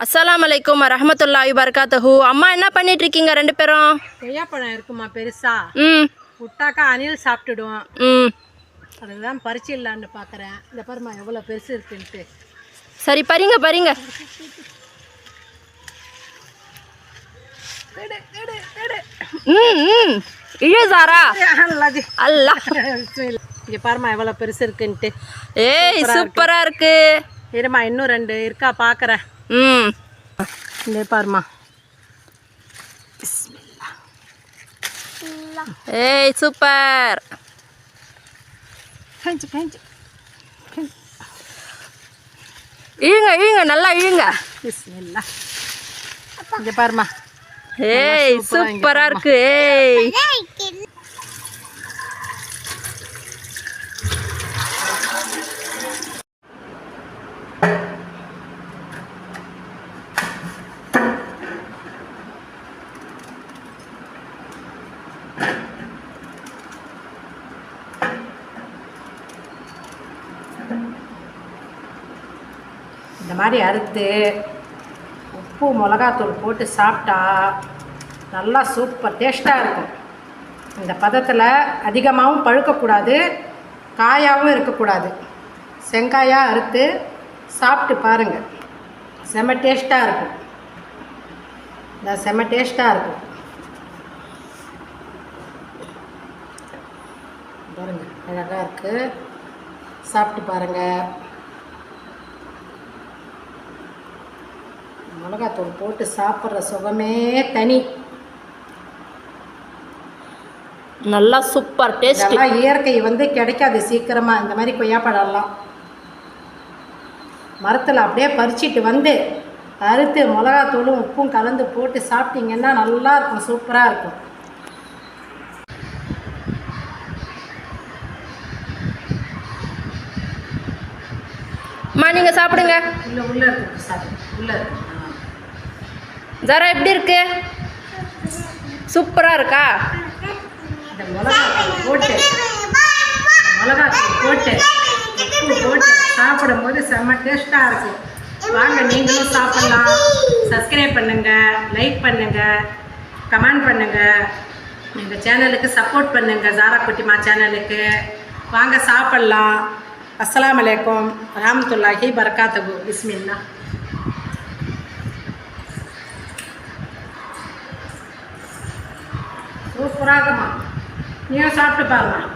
அஸ்ஸலாமு அலைக்கும் வரஹமத்துல்லாஹி வபரகாத்துஹு அம்மா என்ன பண்ணிட்டு இருக்கீங்க ரெண்டு பேரும்? கொய்யாப்பழம் இருக்குமா பெருசா? ம். விட்டாக்கா அணில் சாப்பிட்டுடும் ம். அதுதான் பறிச்சிடலான்னு பார்க்குறேன் இந்த பாருமா எவ்வளோ பெருசு இருக்குன்ட்டு. சரி பறிங்க பறிங்க. ம் ம். இழு சாரா. நல்லது அல்லா. இங்கே பாருமா எவ்வளோ பெருசு இருக்குன்ட்டு. ஏய் சூப்பரா இருக்கு. இருமா இன்னும் ரெண்டு இருக்கா பார்க்குறேன் ம் இந்த பாருமா ஏய் சூப்பர் கஞ்சி கஞ்சி இழுங்க இழுங்க நல்லா இழுங்க பிஸ்மில்லா இங்கே பாருமா ஏய் சூப்பரா இருக்கு ஏய் இந்த மாதிரி அறுத்து உப்பு மிளகாத்தூள் போட்டு சாப்பிட்டா நல்லா சூப்பர் டேஸ்ட்டாக இருக்கும். இந்த பதத்தில் அதிகமாகவும் பழுக்கக்கூடாது காயாகவும் இருக்கக்கூடாது. செங்காயாக அறுத்து சாப்பிட்டு பாருங்கள் செம டேஸ்ட்டாக இருக்கும். இந்த செம டேஸ்ட்டாக இருக்கும். பாருங்கள் அழகாக இருக்குது சாப்பிட்டு பாருங்கள் மிளகாத்தூள் போட்டு சாப்பிட்ற சுகமே தனி. நல்லா சூப்பர் டேஸ்ட். இதெல்லாம் இயற்கை வந்து கிடைக்காது சீக்கிரமாக இந்த மாதிரி கொய்யாப்பழம்லாம் மரத்தில் அப்படியே பறிச்சிட்டு வந்து அறுத்து மிளகாத்தூளும் உப்பும் கலந்து போட்டு சாப்பிட்டீங்கன்னா நல்லா இருக்கும் சூப்பராக இருக்கும். அம்மா நீங்க சாப்பிடுங்க. உள்ள உள்ளே இருக்கு சாப்பிடு. உள்ளே இருக்கு. ஜரா எப்படி இருக்கு? சூப்பரா இருக்கா? இந்த போட்டு இந்த போட்டு உப்பு போட்டு சாப்பிடும்போது செம்ம டேஸ்ட்டாக இருக்கும் வாங்க நீங்களும் சாப்பிட்லாம். சப்ஸ்கிரைப் பண்ணுங்க லைக் பண்ணுங்க கமெண்ட் பண்ணுங்க. எங்கள் சேனலுக்கு சப்போர்ட் பண்ணுங்க ஜாரா குட்டிமா சேனலுக்கு வாங்க சாப்பிட்லாம். அஸ்லாம் வலைக்கம் ரஹமத்துல்லாஹி பரக்காத்துகு பிஸ்மில்லா சூப்பராக இருக்குமா நீயும் சாப்பிட்டு பாருங்கள்